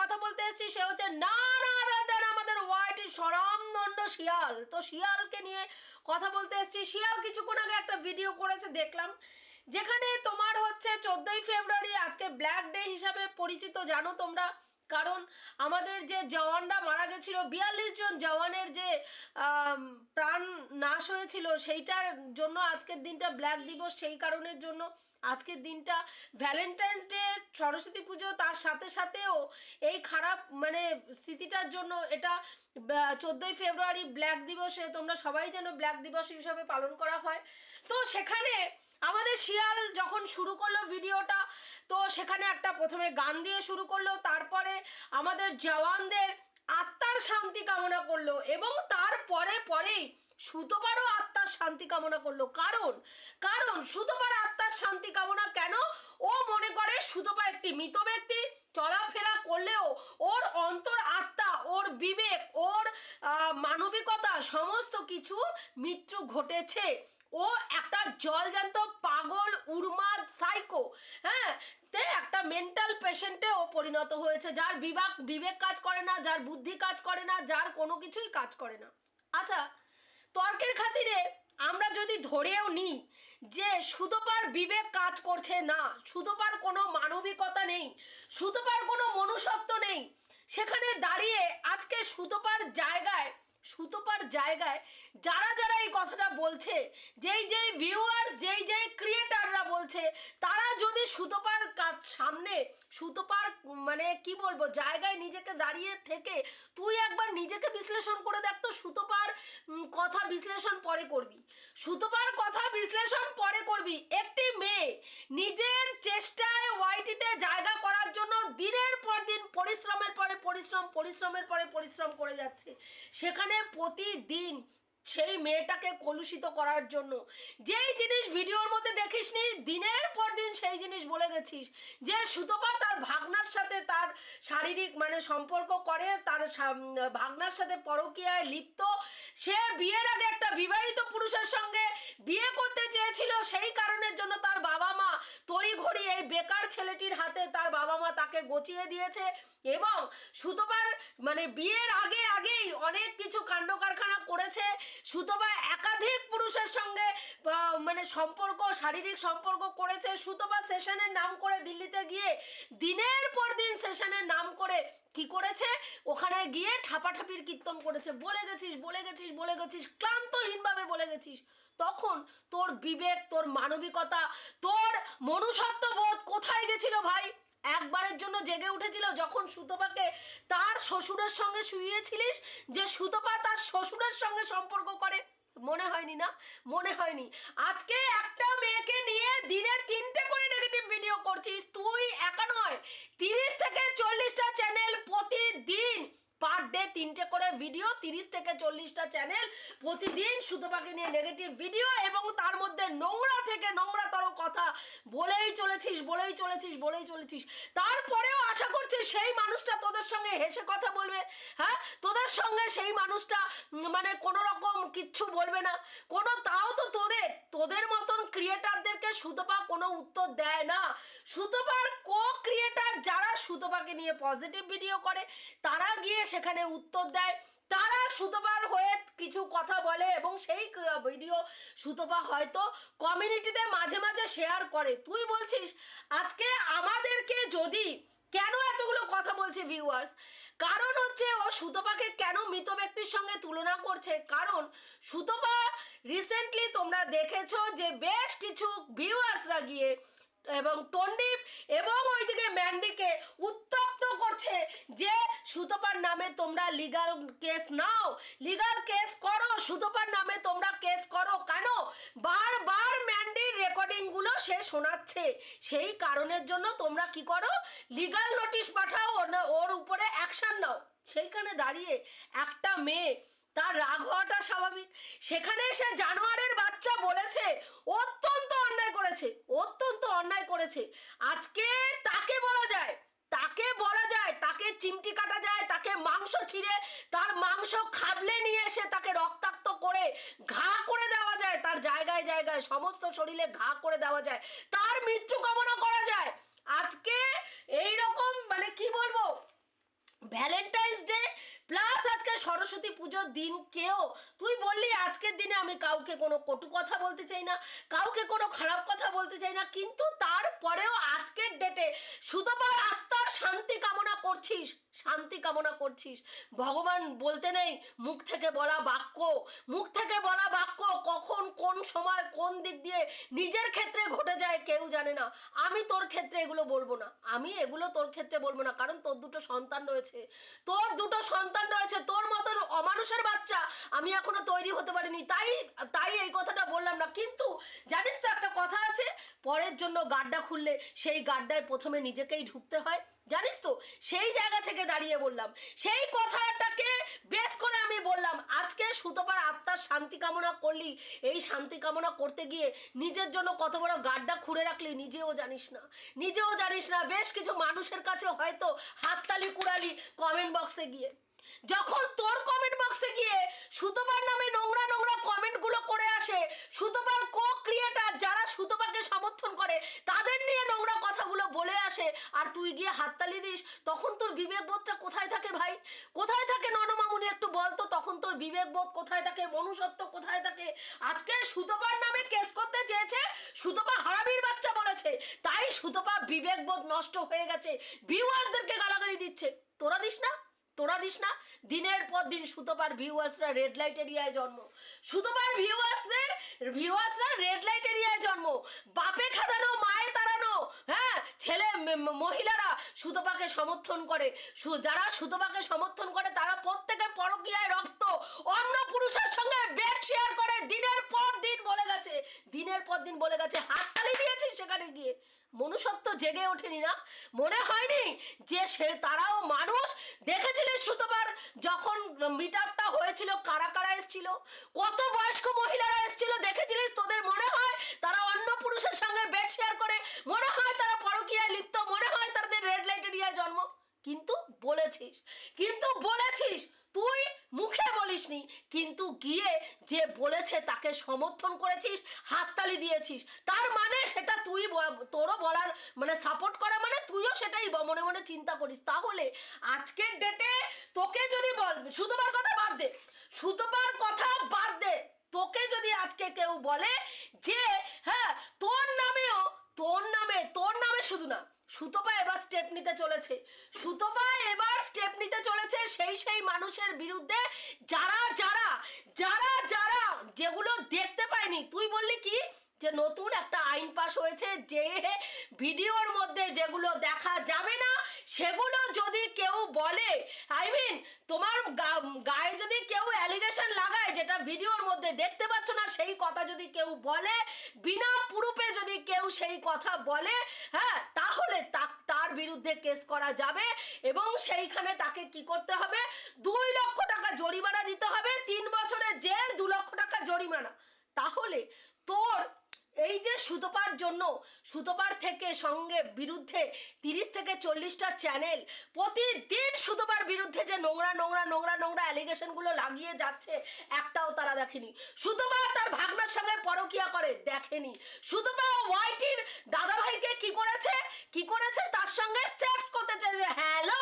কথা বলতে এসেছি, সে হচ্ছে না না দেন আমাদের হোয়াইট সরামদণ্ড শিয়াল। তো শিয়ালকে নিয়ে কথা বলতে এসেছি। শিয়াল কিছুক্ষণ আগে একটা ভিডিও করেছে, দেখলাম। যেখানে তোমার হচ্ছে চোদ্দই ফেব্রুয়ারি আজকে ব্ল্যাক ডে হিসাবে পরিচিত, জানো তোমরা? কারণ আমাদের যে জওয়ানরা মারা গেছিল, বিয়াল্লিশ জন জওয়ানের যে প্রাণ নাশ হয়েছিল, সেইটার জন্য আজকের দিনটা ব্ল্যাক দিবস সেই কারণের জন্য আজকের দিনটা ভ্যালেন্টাইন্স ডে সরস্বতী পুজো, তার সাথে সাথেও এই খারাপ মানে স্মৃতিটার জন্য এটা চোদ্দোই ফেব্রুয়ারি ব্ল্যাক দিবসে তোমরা সবাই যেন ব্ল্যাক দিবস হিসাবে পালন করা হয়। তো সেখানে আমাদের শিয়াল যখন শুরু করল ভিডিওটা, তো সেখানে একটা প্রথমে গান দিয়ে শুরু করল, তারপরে আমাদের জওয়ানদের আত্মার শান্তি কামনা করল এবং তারপরে পরেই সুতোপারও আত্মার শান্তি কামনা করল। কারণ কারণ সুতোপার আত্মার শান্তি কামনা কেন? ও মনে করে সুতোপা একটি মৃত ব্যক্তি, চলাফেরা করলেও ওর অন্তর আত্মা, ওর বিবেক, ওর মানবিকতা, সমস্ত কিছু মৃত্যু ঘটেছে। ও একটা জলজান্ত পাগল উন্মাদ সাইকো হ্যাঁ? তে একটা মেন্টাল পেশেন্টে ও পরিণত হয়েছে, যার বিবাক, বিবেক কাজ করে না, যার বুদ্ধি কাজ করে না, যার কোনো কিছুই কাজ করে না। আচ্ছা তর্কের খাতিরে আমরা যদি ধরেও নিই যে সুতোপার বিবেক কাজ করছে না, সুতোপার কোনো মানবিকতা নেই, সুতোপার কোনো মনুষ্যত্ব নেই, সেখানে দাঁড়িয়ে আজকে সুতোপার জায়গায় সুতোপার জায়গায় যারা যারা এই কথাটা বলছে, যেই যেই ভিউয়ার্স যেই যেই ক্রিয়েটাররা বলছে, তারা যদি সুতোপার কাজ সামনে সুতোপার মানে কি বলব, জায়গায় নিজেকে দাঁড়িয়ে থেকে তুই একবার নিজেকে বিশ্লেষণ করে দেখ তো সুতোপার কথা বিশ্লেষণ পরে করবি। সুতোপার কথা বিশ্লেষণ পরে করবি। একটি মেয়ে নিজের চেষ্টায় ওয়াইটিতে জায়গা করার জন্য দিনের পর দিন পরিশ্রমের পরে পরিশ্রম, পরিশ্রমের পরে পরিশ্রম করে যাচ্ছে। সেখানে প্রতিদিন। সেই মেয়েটাকে কলুষিত করার জন্য। যেই জিনিস ভিডিওর মধ্যে দেখিসনি, দিনের পর দিন সেই জিনিস বলে গেছিস। যে সুতপা তার ভাগনার সাথে তার শারীরিক মানে সম্পর্ক করে, তার ভাগনার সাথে পরকীয়ায় লিপ্ত। সে বিয়ের আগে একটা বিবাহিত পুরুষের সঙ্গে বিয়ে করতে চেয়েছিল, সেই কারণের জন্য তার বাবা মা তড়িঘড়ি এই বেকার ছেলেটির হাতে তার বাবা মা তাকে গচিয়ে দিয়েছে এবং সুতপার মানে বিয়ের আগে আগেই অনেক কিছু কাণ্ড কারখানা করেছে। সুতপা একাধিক পুরুষের সঙ্গে মানে সম্পর্ক, শারীরিক সম্পর্ক করেছে। সুতপা সেশনের নাম করে দিল্লিতে গিয়ে দিনের পর দিন সেশনের নাম করে কি করেছে? ওখানে গিয়ে ঠাপাঠাপির কীর্তন করেছে। বলে গেছিস বলে গেছিস বলে গেছিস, ক্লান্তহীনভাবে বলে গেছিস। তখন তোর বিবেক, তোর মানবিকতা, তোর মনুষ্যত্ব বোধ কোথায় গেছিল ভাই? একবারের জন্য জেগে উঠেছিল যখন সুতপাকে তার শ্বশুরের সঙ্গে শুয়েছিলিস যে সুতপা তার শ্বশুরের সঙ্গে সম্পর্ক করে? মনে হয়নি না? মনে হয়নি। আজকে একটা মেয়েকে নিয়ে দিনের তিনটে করে নেগেটিভ ভিডিও করছিস। তুই একা নয়। তিরিশ থেকে চল্লিশটা চ্যানেল প্রতিদিন পার ডে তিনটে করে ভিডিও তিরিশ থেকে চল্লিশটা চ্যানেল প্রতিদিন সুতপাকে নিয়ে নেগেটিভ ভিডিও এবং তার মধ্যে নোংরা থেকে নোংরাতর কথা বলেই চলেছিস বলেই চলেছিস বলেই চলেছিস। তারপরেও আশা করছিস সেই মানুষটা তোদের সঙ্গে হেসে কথা বলবে হ্যাঁ? তোদের সঙ্গে সেই মানুষটা মানে কোনো রকম কিচ্ছু বলবে না। কোনো, তাও তো তোদের তোদের মতন ক্রিয়েটারদেরকে সুতপা কোনো উত্তর দেয় না। সুতপার কো ক্রিয়েটার যারা সুতপাকে নিয়ে পজিটিভ ভিডিও করে, তারা গিয়ে সেখানে উত্তর দেয়। তারা সুতপার হয়ে কিছু কথা বলে এবং সেই ভিডিও সুতপা হয়তো কমিউনিটিতে মাঝে মাঝে শেয়ার করে। তুই বলছিস, আজকে আমাদেরকে যদি কেন এতগুলো কথা বলছে ভিউয়ার্স কারণ হচ্ছে ও সুতপাকে কেন মৃত ব্যক্তির সঙ্গে তুলনা করছে? কারণ সুতপা রিসেন্টলি তোমরা দেখেছ যে বেশ কিছু ভিউয়ার্সরা গিয়ে এবং টন্ডিপ এবং ওইদিকে ম্যান্ডিকে উত্তপ্ত করছে যে, সুতপার নামে তোমরা লিগাল কেস নাও। লিগাল কেস করো, সুতপার নামে তোমরা কেস করো। কেন? বারবার ম্যান্ডির রেকর্ডিংগুলো সে শোনাচ্ছে। সেই কারণের জন্য তোমরা কি করো? লিগাল নোটিশ পাঠাও, ওর উপরে অ্যাকশন নাও। সেইখানে দাঁড়িয়ে একটা মেয়ে তার রাগ হওয়াটা স্বাভাবিক। সেখানে সে জানোয়ারের বাচ্চা বলেছে, অত্যন্ত অন্যায় করেছে, অত্যন্ত অন্যায় করেছে। আজকে তাকে বলা যায়, তাকে বলা যায়, তাকে চিমটি কাটা যায়, তাকে মাংস ছিঁড়ে তার মাংস খাবলে নিয়ে এসে তাকে রক্তাক্ত করে ঘা করে দেওয়া যায়, তার জায়গায় জায়গায়, সমস্ত শরীরে ঘা করে দেওয়া যায়, তার মৃত্যু কামনা করা যায়। আজকে এই রকম মানে কি বলব দিন কেউ তুই বললি আজকের দিনে আমি কাউকে কোনো কটু কথা বলতে চাই না, কাউকে কোনো খারাপ কথা বলতে চাই না, কিন্তু তারপরেও আজকের ডেটে সুতপার আত্মার শান্তি কামনা করছিস, শান্তি কামনা করছিস। ভগবান বলতে নেই, মুখ থেকে বলা বাক্য, মুখ থেকে বলা বাক্য কখন, কোন সময়, কোন দিক দিয়ে নিজের ক্ষেত্রে ঘটে যায় কেউ জানে না। আমি তোর ক্ষেত্রে এগুলো বলব না, আমি এগুলো তোর ক্ষেত্রে বলব না, কারণ তোর দুটো সন্তান রয়েছে। তোর দুটো সন্তান রয়েছে তোর মতন অমানুষের বাচ্চা আমি এখনও তৈরি হতে পারিনি। তাই তাই এই কথাটা বললাম না। কিন্তু জানিস তো একটা কথা আছে, পরের জন্য গাড্ডা খুললে সেই গাড্ডায় প্রথমে নিজেকেই ঢুকতে হয়। জানিস তো, সেই জায়গা থেকে দাঁড়িয়ে বললাম। সেই কথাটাকে বেশ করে আমি বললাম, আজকে সুতোপার আত্মার শান্তি কামনা করলি। এই শান্তি কামনা করতে গিয়ে নিজের জন্য কত বড় গাড্ডা খুঁড়ে রাখলি, নিজেও জানিস না। নিজেও জানিস না, বেশ কিছু মানুষের কাছে হয়তো হাততালি কুড়ালি কমেন্ট বক্সে গিয়ে। যখন তোর কমেন্ট বক্সে গিয়ে সুতোপার নামে নোংরা নোংরা কমেন্টগুলো করে আসে, সুতোপার কো ক্রিয়েটার যারা সুতোপাকে সমর্থন করে, তাদের নিয়ে নোংরা কথাগুলো বলে আসে, আর তুই গিয়ে হাততালি দিস, তখন তোর বিবেকবোধটা কোথায় থাকে ভাই? কোথায় থাকে ননমামুনি একটু বলতো তখন তোর বিবেকবোধ কোথায় থাকে, মনুষ্যত্ব কোথায় থাকে? আজকে সুতোপার নামে কেস করতে চেয়েছে, সুতোপা হারামির বাচ্চা বলেছে, তাই সুতোপা বিবেকবোধ নষ্ট হয়ে গেছে ভিউয়ারদেরকে গালাগালি দিচ্ছে। তোরা দিস না? তোরা দিস না, দিনের পর দিন সুতোপার ভিউয়ার্সরা রেড লাইট এরিয়ায় জন্ম। সুতোপার ভিউয়ার্সদের ভিউয়ার্সরা রেড লাইট এরিয়ায় জন্ম। বাপে খাদানো, মায়ে তাড়ানো হ্যাঁ? ছেলে মহিলারা সুতোপাকে সমর্থন করে। যারা সুতোপাকে সমর্থন করে, তারা প্রত্যেকে পরকীয়ায় রক্ত, অন্য পুরুষের সঙ্গে বেড শেয়ার করে, দিনের পর দিন বলে গেছে। দিনের পর দিন বলে গেছে, হাততালি দিয়েছিস সেখানে গিয়ে। মনুষ্যত্ব জেগে ওঠেনি না। মনে হয়নি যে সে তারাও মানুষ। দেখেছিলিস সুতোবার যখন মিট আপটা হয়েছিল, কারা কারা এসেছিল? কত বয়স্ক মহিলারা এসেছিল দেখেছিলিস? তোদের মনে হয় তারা অন্য পুরুষের সঙ্গে বেড শেয়ার করে? মনে হয় তারা পরকীয়ায় লিপ্ত? মনে হয় তাদের রেড লাইট এরিয়ায় জন্ম? কিন্তু বলেছিস। কিন্তু বলেছিস তুই মুখে বলিসনি, কিন্তু গিয়ে যে বলেছে তাকে সমর্থন করেছিস, হাততালি দিয়েছিস, তার মানে সেটা তুই তোরও বলার মানে সাপোর্ট করা মানে তুইও সেটাই মনে মনে চিন্তা করিস। তাহলে আজকের ডেটে তোকে যদি বল সুতোবার কথা বাদ দে সুতোবার কথা বাদ দে, তোকে যদি আজকে কেউ বলে যে হ্যাঁ তোর নামেও, তোর নামে তোর নামে শুধু না সুতপা এবার স্টেপ নিতে চলেছে। সুতপা এবার স্টেপ নিতে চলেছে সেই সেই মানুষের বিরুদ্ধে। যারা যারা যারা যারা যেগুলো দেখতে পায়নি, তুই বললি কি? যে নতুন একটা আইন পাশ হয়েছে, যে ভিডিওর মধ্যে যেগুলো দেখা যাবে না, সেগুলো যদি কেউ বলে আই মিন তোমার গায়ে যদি কেউ অ্যালিগেশন লাগায়, যেটা ভিডিওর মধ্যে দেখতে পাচ্ছ না, সেই কথা যদি কেউ বলে, বিনা পুরুপে যদি কেউ সেই কথা বলে হ্যাঁ তাহলে তার বিরুদ্ধে কেস করা যাবে এবং সেইখানে তাকে কি করতে হবে? দুই লক্ষ টাকা জরিমানা দিতে হবে তিন বছরের জেল দু লক্ষ টাকা জরিমানা তাহলে তোর এই যে সুতোপার জন্য সুতোপার থেকে সঙ্গে বিরুদ্ধে তিরিশ থেকে চল্লিশটা চ্যানেল প্রতিদিন সুতোপার বিরুদ্ধে যে নোংরা নোংরা নোংরা নোংরা অ্যালিগেশনগুলো লাগিয়ে যাচ্ছে, একটাও তারা দেখেনি। সুতোপা তার ভাগনার সঙ্গে পরকিয়া করে, দেখেনি। সুতোপা ওয়াইটির দাদাভাইকে কি করেছে? কি করেছে? তার সঙ্গে সেক্স করতে চেয়েছে হ্যালো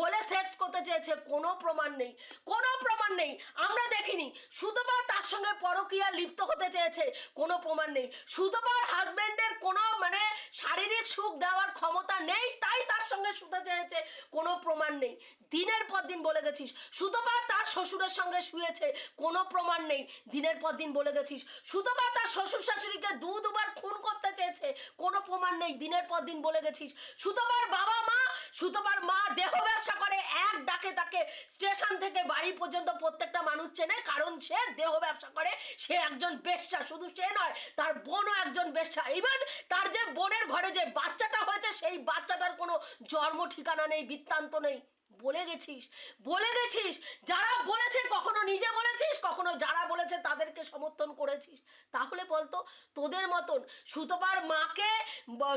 বলে সেক্স করতে চেয়েছে, কোনো প্রমাণ নেই, কোনো প্রমাণ নেই। আমরা দেখিনি সুতোপা তার সঙ্গে পরকিয়া লিপ্ত হতে চেয়েছে, কোনো প্রমাণ নেই। সুতোপার হাজবেন্ডের কোনো মানে শারীরিক সুখ দেওয়ার ক্ষমতা নেই, তাই তার সঙ্গে শুতে চেয়েছে, কোনো প্রমাণ নেই। দিনের পর দিন বলে গেছিস সুতোপা তার শ্বশুরের সঙ্গে শুয়েছে, কোনো প্রমাণ নেই। দিনের পর দিন বলে গেছিস সুতোপা তার শ্বশুর শাশুড়িকে দু দুবার খুন করতে চেয়েছে, কোনো প্রমাণ নেই। দিনের পর দিন বলে গেছিস সুতোপার বাবা মা সুতোপার মা দেহ ব্যবসা করে, এক ডাকে তাকে স্টেশন থেকে বাড়ি পর্যন্ত প্রত্যেকটা মানুষ চেনে, কারণ সে দেহ ব্যবসা করে, সে একজন বেশ্যা, শুধু সে নয়, তার বোনও একজন বেশ্যা। ইভেন তার যে বোনের ঘরে যে বাচ্চাটা হয়েছে, সেই বাচ্চাটার কোনো জন্ম ঠিকানা নেই, বৃত্তান্ত নেই। বলে গেছিস? বলে গেছিস? যারা বলেছে কখনো নিজে বলেছিস, কখনো যারা বলেছে তাদেরকে সমর্থন করেছিস। তাহলে বলতো, তোদের মতন সুতপার মাকে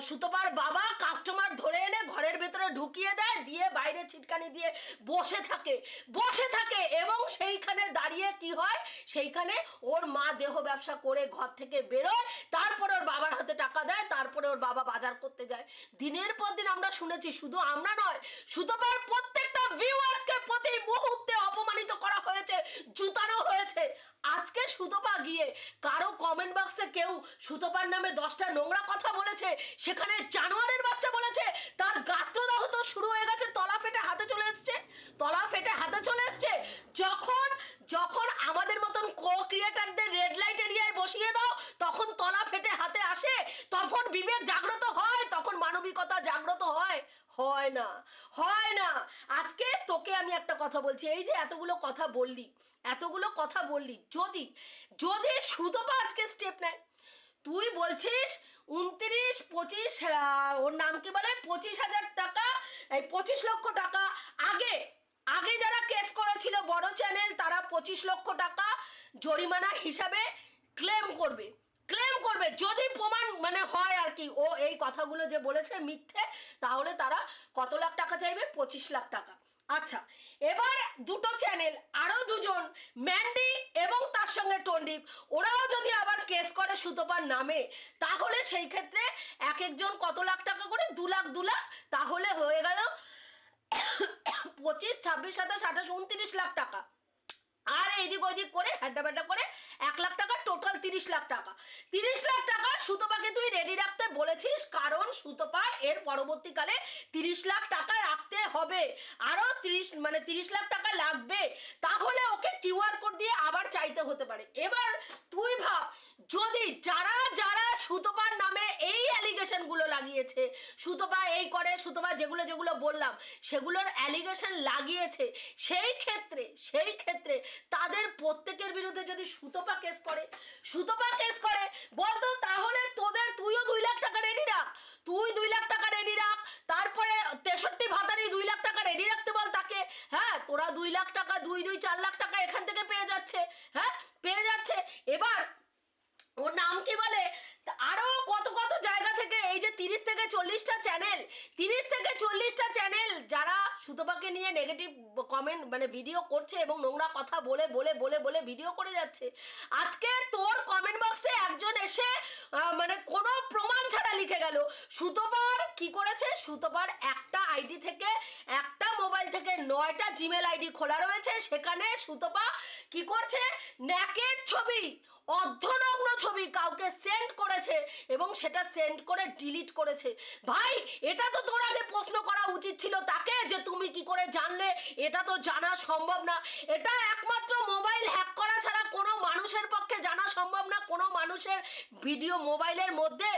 সুতপার বাবা কাস্টমার ধরে এনে ঘরের ভেতরে ঢুকিয়ে দেয়, দিয়ে বাইরে ছিটকানি দিয়ে বসে থাকে। বসে থাকে এবং সেইখানে দাঁড়িয়ে কি হয়? সেইখানে ওর মা দেহ ব্যবসা করে ঘর থেকে বেরোয়, তারপরে ওর বাবার হাতে টাকা দেয়, তারপরে ওর বাবা বাজার করতে যায়। দিনের পর দিন আমরা শুনেছি, শুধু আমরা নয়, সুতপার প্রত্যেকটা ভিউয়ার্সকে প্রতি মুহূর্তে অপমানিত করা হয়েছে, জুতানো হয়েছে। আজকে সুতপা গিয়ে কারও কমেন্ট বক্সে কেউ সুতপার নামে দশটা নোংরা কথা বলেছে, সেখানে জানোয়ারের বাচ্চা বলেছে, তার গাত্রদাহ তো শুরু হয়ে গেছে, তলা ফেটে হাতে চলে এসছে, তলা ফেটে হাতে চলে এসছে, যখন যখন আমাদের মতন কো ক্রিয়েটারদের রেড লাইট এরিয়ায় বসিয়ে দাও, তখন তলা ফেটে হাতে আসে, তখন বিবেক জাগ্রত হয়, তখন মানবিকতা জাগ্রত হয় হয় না। হয় না। আজকে তোকে আমি একটা কথা বলছি। এই যে এতগুলো কথা বললি, এতগুলো কথা বললি, যদি যদি সুতপা আজকে স্টেপ নেয়। তুই বলছিস উনত্রিশ, পঁচিশ ওর নাম কি বলে? পঁচিশ হাজার টাকা, এই পঁচিশ লক্ষ টাকা আগে আগে যারা কেস করেছিল বড় চ্যানেল তারা পঁচিশ লক্ষ টাকা জরিমানা হিসাবে ক্লেম করবে। ক্লেম করবে। যদি প্রমাণ মানে হয় আর কি, ও এই কথাগুলো যে বলেছে মিথ্যে, তাহলে তারা কত লাখ টাকা চাইবে? পঁচিশ লাখ টাকা। আচ্ছা এবার দুটো চ্যানেল আরও দুজন ম্যান্ডি এবং তার সঙ্গে টন্ডিপ ওরাও যদি আবার কেস করে সুতপার নামে, তাহলে সেই ক্ষেত্রে এক একজন কত লাখ টাকা করে? দু লাখ দু লাখ, তাহলে হয়ে গেল পঁচিশ, ছাব্বিশ, সাতাশ, আঠাশ, উনত্রিশ লাখ টাকা। আর এইদিক ওদিক করে হ্যাড্ডা করে এক লাখ টাকা টোটাল তিরিশ লাখ টাকা। তিরিশ লাখ টাকা সুতপাকে তুই রেডি রাখতে বলেছিস, কারণ সুতপার এর পরবর্তীকালে তিরিশ লাখ টাকা রাখতে হবে। আরও তিরিশ মানে তিরিশ লাখ টাকা লাগবে। তাহলে ওকে কিউআর কোড দিয়ে আবার চাইতে হতে পারে। এবার তুই ভাব, যদি যারা যারা সুতপার নামে এই অ্যালিগেশনগুলো লাগিয়েছে, সুতপা এই করে, সুতপা যেগুলো যেগুলো বললাম, সেগুলোর অ্যালিগেশন লাগিয়েছে, সেই ক্ষেত্রে সেই ক্ষেত্রে তাদের প্রত্যেকের বিরুদ্ধে যদি সুতপা কেস করে। সুতপা কেস করে, বলতো, তাহলে তোদের তুইও দুই লাখ টাকা রেডি রাখ। তুই দুই লাখ টাকা রেডি রাখ। তারপরে তেষট্টি ভাতারি দুই লাখ টাকা রেডি রাখতে বল তাকে। হ্যাঁ তোরা দুই লাখ টাকা, দুই দুই, চার লাখ টাকা এখান থেকে পেয়ে যাচ্ছে। হ্যাঁ পেয়ে যাচ্ছে। এবার ওর নাম কি বলে? তা আরও কত কত জায়গা থেকে এই যে তিরিশ থেকে চল্লিশটা চ্যানেল তিরিশ থেকে চল্লিশটা চ্যানেল যারা সুতপাকে নিয়ে নেগেটিভ কমেন্ট মানে ভিডিও করছে এবং নোংরা কথা বলে বলে বলে বলে ভিডিও করে যাচ্ছে, আজকে তোর কমেন্ট বক্সে একজন এসে মানে কোনো প্রমাণ ছাড়া লিখে গেল। সুতপার কি করেছে? সুতপার একটা আইডি থেকে একটা মোবাইল থেকে নয়টা জিমেল আইডি খোলা রয়েছে, সেখানে সুতপা কি করছে? ন্যাকের ছবি অর্ধনগ্ন ছবি কাউকে সেন্ড করেছে এবং সেটা সেন্ড করে ডিলিট করেছে। ভাই, এটা তো তোর আগে প্রশ্ন করা উচিত ছিল তাকে যে তুমি কি করে জানলে? এটা তো জানা সম্ভব না। এটা একমাত্র মোবাইল হ্যাক করা ছাড়া কোনো মানুষের পক্ষে জানা সম্ভব না, কোনো মানুষের ভিডিও মোবাইলের মধ্যে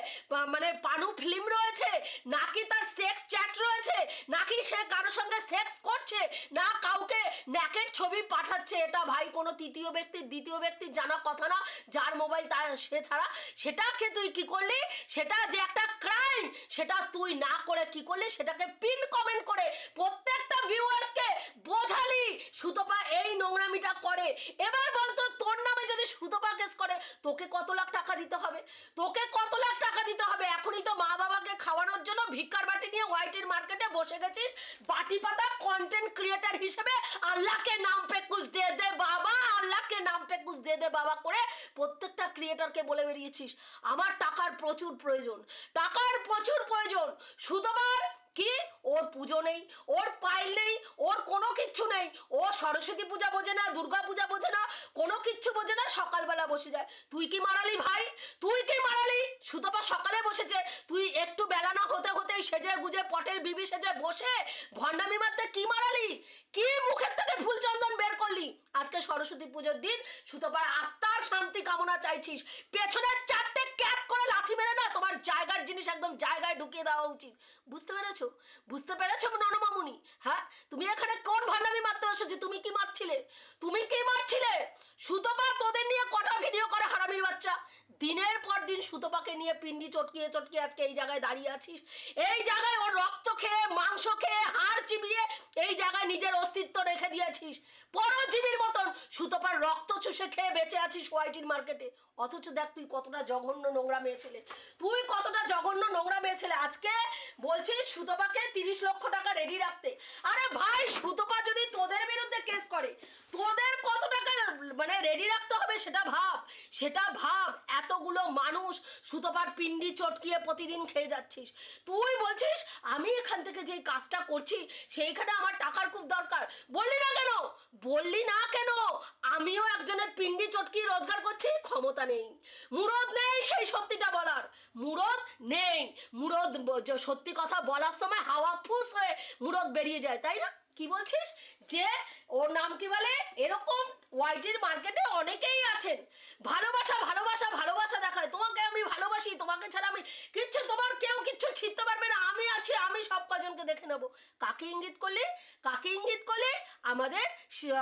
মানে পানু ফিল্ম রয়েছে, নাকি তার সেক্স চ্যাট রয়েছে, নাকি সে কারোর সঙ্গে সেক্স করছে, না কাউকে ন্যাকের ছবি পাঠাচ্ছে, এটা ভাই কোনো তৃতীয় ব্যক্তির, দ্বিতীয় ব্যক্তির জানা কথা না, যার মোবাইল তার সে ছাড়া, সেটাকে তুই কি করলি? সেটা যে একটা ক্রাইম সেটা তুই না করে কি করলি? সেটাকে পিন কমেন্ট করে প্রত্যেকটা ভিউয়ার্সকে বোঝালি সুতপা এই নোংরামিটা করে। এবার বলতো তোর নামে যদি সুতপা কেস করে, তোকে কত লাখ টাকা দিতে হবে? তোকে কত লাখ টাকা দিতে হবে? এখনই তো মা বাবাকে খাওয়ানোর জন্য ভিক্ষার বাটি নিয়ে হোয়াইটের মার্কেটে বসে গেছিস। বাটি পাতা কন্টেন্ট ক্রিয়েটার হিসেবে আল্লাহকে নাম পে কুছ দে বাবা, আল্লাহকে নাম পে কুছ দে বাবা করে প্রত্যেকটা ক্রিয়েটারকে বলে বেরিয়েছিস। আমার টাকার প্রচুর প্রয়োজন, টাকার প্রচুর প্রয়োজন। শুধুবার কি? ওর পুজো নেই, ওর পাইল নেই, ওর কোনো কিচ্ছু নেই। ও সরস্বতী পূজা বোঝে না, দুর্গা পূজা বোঝে না, কোনো কিচ্ছু বোঝে না, সকালবেলা বসে যায়। তুই কি মারালি ভাই? তুই কি মারালি? সুতপা সকালে বসেছে। তুই একটু বেলা না হতে হতেই সেজে গুজে, পটের বিবি সেজে বসে ভণ্ডামি মারতে কি মারালি? কি মুখের থেকে ফুলচন্দন বের করলি? আজকে সরস্বতী পুজোর দিন সুতপার আত্মার শান্তি কামনা চাইছিস। পেছনের চারটে ক্যাপ করে লাথি মেরে না তোমার জায়গার জিনিস একদম জায়গায় ঢুকিয়ে দেওয়া উচিত। বুঝতে পেরেছ? বুঝতে পেরেছ ননমামুনি? হ্যাঁ তুমি এখানে কোন ভান্ডামি মারতে এসেছ? তুমি কি মারছিলে? তুমি কি মারছিলে? সুতপা তোদের নিয়ে কটা ভিডিও করে হারামির বাচ্চা? দিনের পর দিন সুতপাকে নিয়ে পিন্ডি চটকিয়ে চটকিয়ে আজকে এই জায়গায় দাঁড়িয়ে আছিস। এই জায়গায় ওর রক্ত খেয়ে, মাংস খেয়ে, হাড় চিবিয়ে এই জায়গায় নিজের অস্তিত্ব রেখে দিয়েছিস। পরজীবীর মতন সুতপার রক্ত চুষে খেয়ে বেঁচে আছিস হোয়াইটিন মার্কেটে। অথচ দেখ তুই কতটা জঘন্য নোংরা মেয়ে ছেলে। তুই কতটা জঘন্য নোংরা মেয়ে ছেলে। আজকে বলছিস সুতপাকে তিরিশ লক্ষ টাকা রেডি রাখতে। আরে ভাই, সুতপা যদি তোদের বিরুদ্ধে কেস করে, তোদের কত টাকা মানে রেডি রাখতে হবে সেটা ভাব। সেটা ভাব। এতগুলো মানুষ সুতপার পিন্ডি চটকিয়ে প্রতিদিন খেয়ে যাচ্ছিস। তুই বলছিস, আমি এখান থেকে যেই কাজটা করছি, সেইখানে আমার টাকার খুব দরকার। বললি না কেন? বললি না কেন? আমিও একজনের পিন্ডি চটকি রোজগার করছি, ক্ষমতা নেই। মুরদ নেই সেই সত্যিটা বলার। মুরদ নেই। মুরদ সত্যি কথা বলার সময় হাওয়া ফুস হয়ে মুরদ বেরিয়ে যায়, তাই না? কি বলছিস? যে ওর নাম কি বলে? এরকম ওয়াইটির মার্কেটে অনেকেই আছেন। ভালোবাসা ভালোবাসা ভালোবাসা দেখায়। তোমাকে আমি ভালোবাসি, তোমাকে ছাড়া আমি কিচ্ছু, তোমার কেউ কিচ্ছু ছিঁড়তে পারবে না। আমি আছি, আমি সব কজনকে দেখে নেব। কাকে ইঙ্গিত করলি? কাকে ইঙ্গিত করলি? আমাদের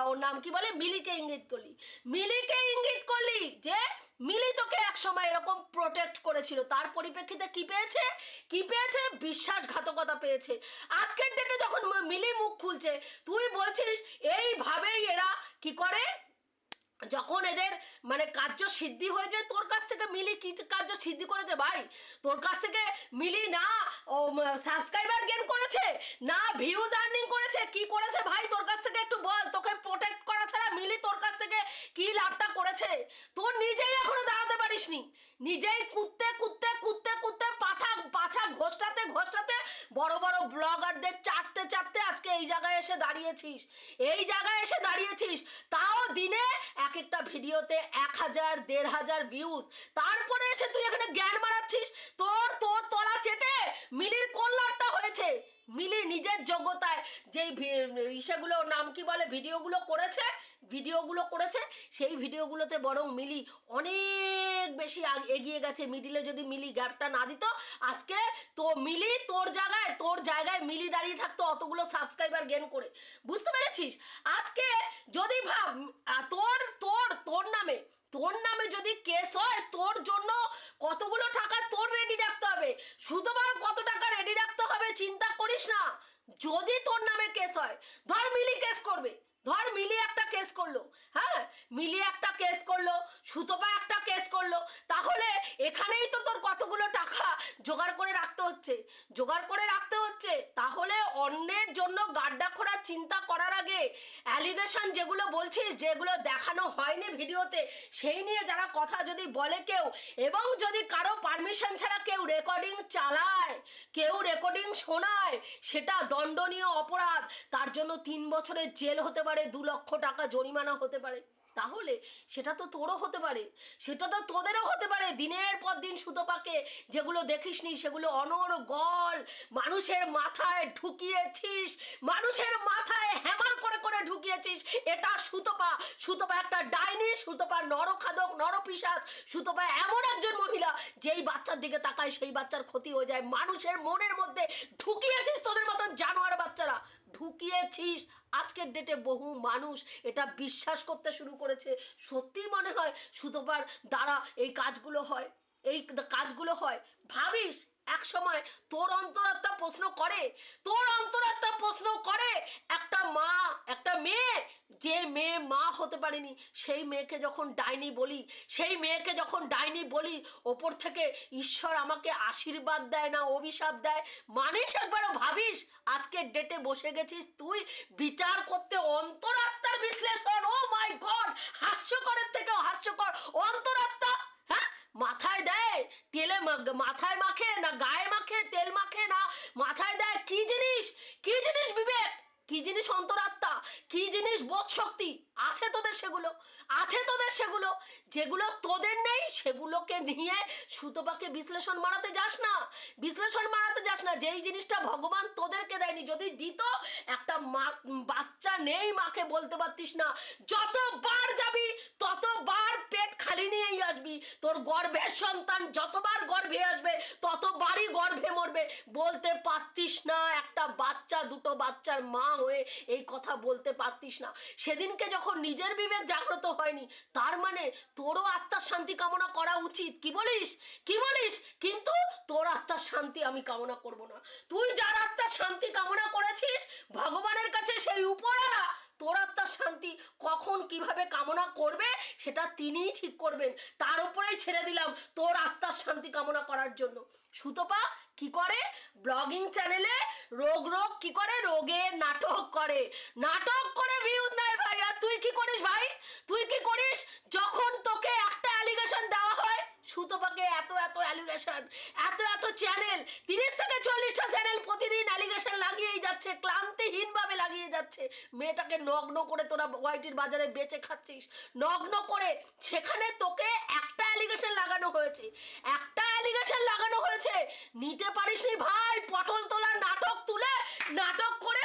ওর নাম কি বলে? মিলিকে ইঙ্গিত করলি। মিলিকে ইঙ্গিত করলি যে, মিলি তোকে এক সময় এরকম প্রোটেক্ট করেছিল। তার পরিপ্রেক্ষিতে কি পেয়েছে? কি পেয়েছে? বিশ্বাসঘাতকতা পেয়েছে। আজকের ডেটে যখন মিলি মুখ খুলছে, তুই বলছিস, এইভাবেই এরা কি করে? যখন এদের মানে কার্য সিদ্ধি হয়েছে তোর কাছ থেকে মিলি কি কার্য সিদ্ধি করেছে ভাই? তোর কাছ থেকে মিলি না, ও সাবস্ক্রাইবার না ভিউজ আর্নিং করেছে, কি করেছে ভাই? তোর কাছ থেকে একটু বল, তোকে প্রোটেক্ট করা ছাড়া মিলি তোর কাছ থেকে কি লাভটা করেছে? তোর নিজেই এখনও দাঁড়াতে পারিসনি। নিজেই কুত্তে কুত্তে কুত্তে কুত্তে পাথা, পাছা ঘোষটাতে ঘোষটাতে বড় বড় ব্লগারদের চাটতে চাটতে আজকে এই জায়গায় এসে দাঁড়িয়েছিস। এই জায়গায় এসে দাঁড়িয়েছিস। তাও দিনে এক একটা ভিডিওতে এক হাজার, দেড় হাজার ভিউজ তারপরে এসে তুই এখানে জ্ঞান মারাচ্ছিস তোর তোর তলা চেটে মিলির কোন লাভটা হয়েছে? মিলি নিজের যোগ্যতায় যেই ইসেগুলো নাম কি বলে, ভিডিওগুলো করেছে ভিডিওগুলো করেছে, সেই ভিডিওগুলোতে বরং মিলি অনেক বেশি এগিয়ে গেছে। মিডিলে যদি মিলি গ্যাপটা না দিত, আজকে তো মিলি তোর জায়গায় তোর জায়গায় মিলি দাঁড়িয়ে থাকতো অতগুলো সাবস্ক্রাইবার গেন করে। বুঝতে পেরেছিস? আজকে যদি ভাব তোর তোর তোর নামে তোর নামে যদি কেস হয়, তোর জন্য কতগুলো টাকা তোর রেডি রাখতে হবে? শুধুমাত্র কত টাকা রেডি রাখতে হবে চিন্তা করিস না। যদি তোর নামে কেস হয়, ধর মিলি কেস করবে। ধর মিলি একটা কেস করল হ্যাঁ? মিলি একটা কেস করল, সুতপা একটা কেস করল, তাহলে এখানেই তো তোর কতগুলো টাকা জোগাড় করে রাখতে হচ্ছে। জোগাড় করে রাখতে হচ্ছে, তাহলে অন্যের জন্য গাড্ডা খোঁড়ার চিন্তা করার আগে অ্যালিগেশন যেগুলো বলছিস, যেগুলো দেখানো হয়নি ভিডিওতে, সেই নিয়ে যারা কথা যদি বলে কেউ, এবং যদি কারও পারমিশন ছাড়া কেউ রেকর্ডিং চালায়, কেউ রেকর্ডিং শোনায়, সেটা দণ্ডনীয় অপরাধ, তার জন্য তিন বছরের জেল হতে পারে। দু লক্ষ টাকা জরিমানা হতে পারে। তাহলে সেটা তো তোরও হতে পারে। সেটা তো তোদেরও হতে পারে। দিনের পর দিন সুতোপাকে যেগুলো দেখিসনি, সেগুলো অনর্গল মানুষের মাথায় ঢুকিয়েছিস, মানুষের মাথায় হ্যামার করে করে ঢুকিয়েছিস। এটা সুতপা। সুতপা একটা ডাইনি, সুতপা নরখাদক নরপিসাজ সুতপা এমন একজন মহিলা, যেই বাচ্চার দিকে তাকায় সেই বাচ্চার ক্ষতি হয়ে যায়। মানুষের মনের মধ্যে ঢুকিয়েছিস তোদের মতন জানোয়ার বাচ্চারা। ঢুকিয়েছিস। আজকের ডেটে বহু মানুষ এটা বিশ্বাস করতে শুরু করেছে। সত্যি মনে হয় সুতোপার দ্বারা এই কাজগুলো হয়। এই কাজগুলো হয়। ভাবিস এক সময় তোর অন্তরাত্মা প্রশ্ন করে, তোর অন্তরাত্মা প্রশ্ন করে একটা মা, একটা মেয়ে, যে মেয়ে মা হতে পারেনি, সেই মেয়েকে যখন ডাইনি বলি, সেই মেয়েকে যখন ডাইনি বলি, ওপর থেকে ঈশ্বর আমাকে আশীর্বাদ দেয় না, অভিশাপ দেয়। মানিস একবারও, ভাবিস? আজকের ডেটে বসে গেছিস তুই, বিচার করতে অন্তরাত্মার বিশ্লেষণ। ও মাই গড হাস্যকরের থেকেও হাস্যকর। অন্তরাত্মা মাথায় দেয়, তেলে মাথায় মাখে না গায়ে মাখে, তেল মাখে না, মাথায় দেয়, কি জিনিস? কি জিনিস বিবেক? কি জিনিস অন্তরাত্মা? কি জিনিস বোধ শক্তি? আছে তোদের সেগুলো, আছে তোদের সেগুলো। যেগুলো তোদের নেই, সেগুলোকে নিয়ে সুতপাকে বিশ্লেষণ মারাতে যাস না। বিশ্লেষণ মারাতে যাস না, যেই জিনিসটা ভগবান তোদেরকে দেয়নি, যদি দিত, একটা মা, বাচ্চা নেই মাকে বলতে পারতিস না। যতবার যাবি, ততবার পেট খালি নিয়েই আসবি। তোর গর্ভের সন্তান যতবার গর্ভে আসবে, ততবারই গর্ভে মরবে। বলতে পারতিস না, একটা বাচ্চা, দুটো বাচ্চার মা হয়ে এই কথা বলতে পারতিস না। সেদিনকে যখন নিজের বিবেক জাগ্রত হয়নি, তার মানে তোরও আত্মার শান্তি কামনা করা উচিত। কি বলিস? কি বলিস? কিন্তু তোর আত্মার শান্তি আমি কামনা করব না। তুই যার আত্মার শান্তি কামনা করেছিস, ভগবানের কাছে সেই উপরালা তোর আত্মার শান্তি কখন কীভাবে কামনা করবে, সেটা তিনিই ঠিক করবেন। তার উপরেই ছেড়ে দিলাম তোর আত্মার শান্তি কামনা করার জন্য। সুতপা কি করে? ব্লগিং চ্যানেলে রোগ রোগ কি করে? রোগের নাটক করে। নাটক করে ভিউজ নেয় ভাই, আর তুই কি করিস ভাই? তুই কি করিস? যখন তোকে একটা অ্যালিগেশন দেওয়া হয় সুতপাকে এত এত অ্যালিগেশন এত এত চ্যানেল তিরিশ থেকে চল্লিশটা চ্যানেল প্রতিদিন অ্যালিগেশন লাগিয়েই যাচ্ছে, ক্লান্তিহীনভাবে লাগিয়ে যাচ্ছে। মেয়েটাকে নগ্ন করে তোরা ওয়াইটির বাজারে বেচে খাচ্ছিস। নগ্ন করে সেখানে তোকে একটা অ্যালিগেশন লাগানো হয়েছে। অ্যালিগেশন পারিস নিতে পারিসনি ভাই পটল তোলার নাটক তুলে নাটক করে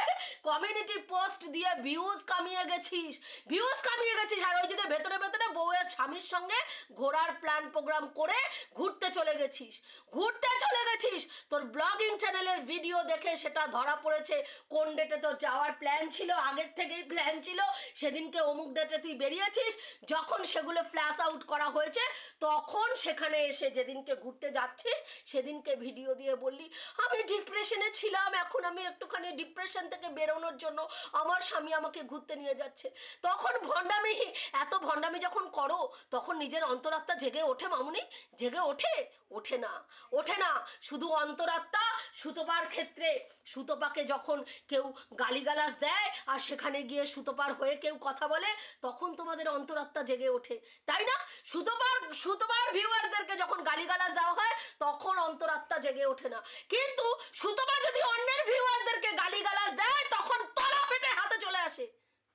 কমিউনিটি পোস্ট দিয়ে ভিউজ কামিয়ে গেছিস। ভিউজ কামিয়ে গেছিস আর ওইদিকে ভেতরে ভেতরে বউয়ের স্বামীর সঙ্গে ঘোরার প্ল্যান প্রোগ্রাম করে ঘুরতে চলে গেছিস। ঘুরতে চলে গেছিস? তোর ব্লগিং চ্যানেলের ভিডিও দেখে সেটা ধরা পড়েছে। কোন ডেটে তোর যাওয়ার প্ল্যান ছিল? আগের থেকেই প্ল্যান ছিল। সেদিনকে অমুক ডেটে তুই বেরিয়েছিস। যখন সেগুলো ফ্ল্যাশ আউট করা হয়েছে, তখন সেখানে এসে যেদিনকে ঘুরতে যাচ্ছিস, সেদিনকে ভিডিও দিয়ে বললি, আমি ডিপ্রেশনে ছিলাম। এখন আমি একটুখানি ডিপ্রেশন থেকে বেরোনোর জন্য আমার স্বামী আমাকে ঘুরতে নিয়ে যাচ্ছে। তখন ভণ্ডামি, এত ভণ্ডামি যখন করো, তখন নিজের অন্তরাত্মা জেগে ওঠে মামুনি, জেগে ওঠে ওঠে না ওঠে না। শুধু অন্তরাত্মা, সুতোপার ক্ষেত্রে। সুতোপাকে যখন কেউ গালিগালাজ দেয় আর সেখানে গিয়ে সুতোপার হয়ে কেউ কথা বলে, তখন তোমাদের অন্তরাত্মা জেগে ওঠে। তাই না? সুতোপার সুতোপার ভিউয়ারদেরকে যখন গালিগালাজ দেওয়া হয়, তখন অন্তরাত্মা জেগে ওঠে না। কিন্তু সুতোপা যদি অন্যের ভিউয়ারদেরকে গালিগালাজ দেয়, তখন তলা ফেটে হাতে চলে আসে।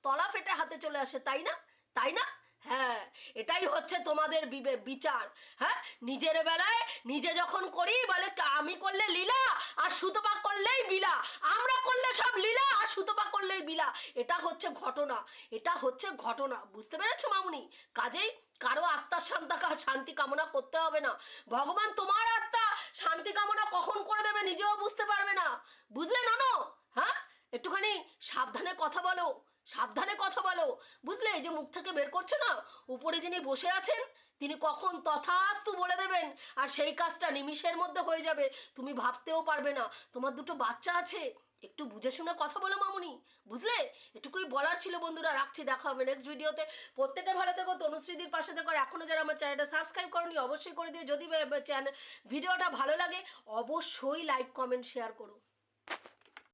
তলা ফেটে হাতে চলে আসে। তাই না? তাই না? হ্যাঁ এটাই হচ্ছে তোমাদের বিচার। হ্যাঁ নিজের বেলায় নিজে যখন করি, বলে আমি করলে লীলা আর সুতপা করলেই বিলা আমরা করলে সব লীলা আর সুতপা করলেই বিলা এটা হচ্ছে ঘটনা। এটা হচ্ছে ঘটনা। বুঝতে পেরেছ মামুনি? কাজেই কারও আত্মার শান্তা শান্তি কামনা করতে হবে না। ভগবান তোমার আত্মা শান্তি কামনা কখন করে দেবে নিজেও বুঝতে পারবে না। বুঝলে ননো হ্যাঁ একটুখানি সাবধানে কথা বলো। সাবধানে কথা বলো। বুঝলে, এই যে মুখ থেকে বের করছে না, উপরে যিনি বসে আছেন, তিনি কখন তথাস্তু বলে দেবেন, আর সেই কাজটা নিমিষের মধ্যে হয়ে যাবে, তুমি ভাবতেও পারবে না। তোমার দুটো বাচ্চা আছে, একটু বুঝে শুনে কথা বলো মামুনি, বুঝলে? এটুকুই বলার ছিল বন্ধুরা, রাখছি, দেখা হবে নেক্সট ভিডিওতে প্রত্যেকে ভালো থেকো, তনুশ্রীদির পাশে থেকো এখনও যারা আমার চ্যানেলটা সাবস্ক্রাইব করনি, অবশ্যই করে দিও। যদি চ্যানেল ভিডিওটা ভালো লাগে, অবশ্যই লাইক কমেন্ট শেয়ার করো।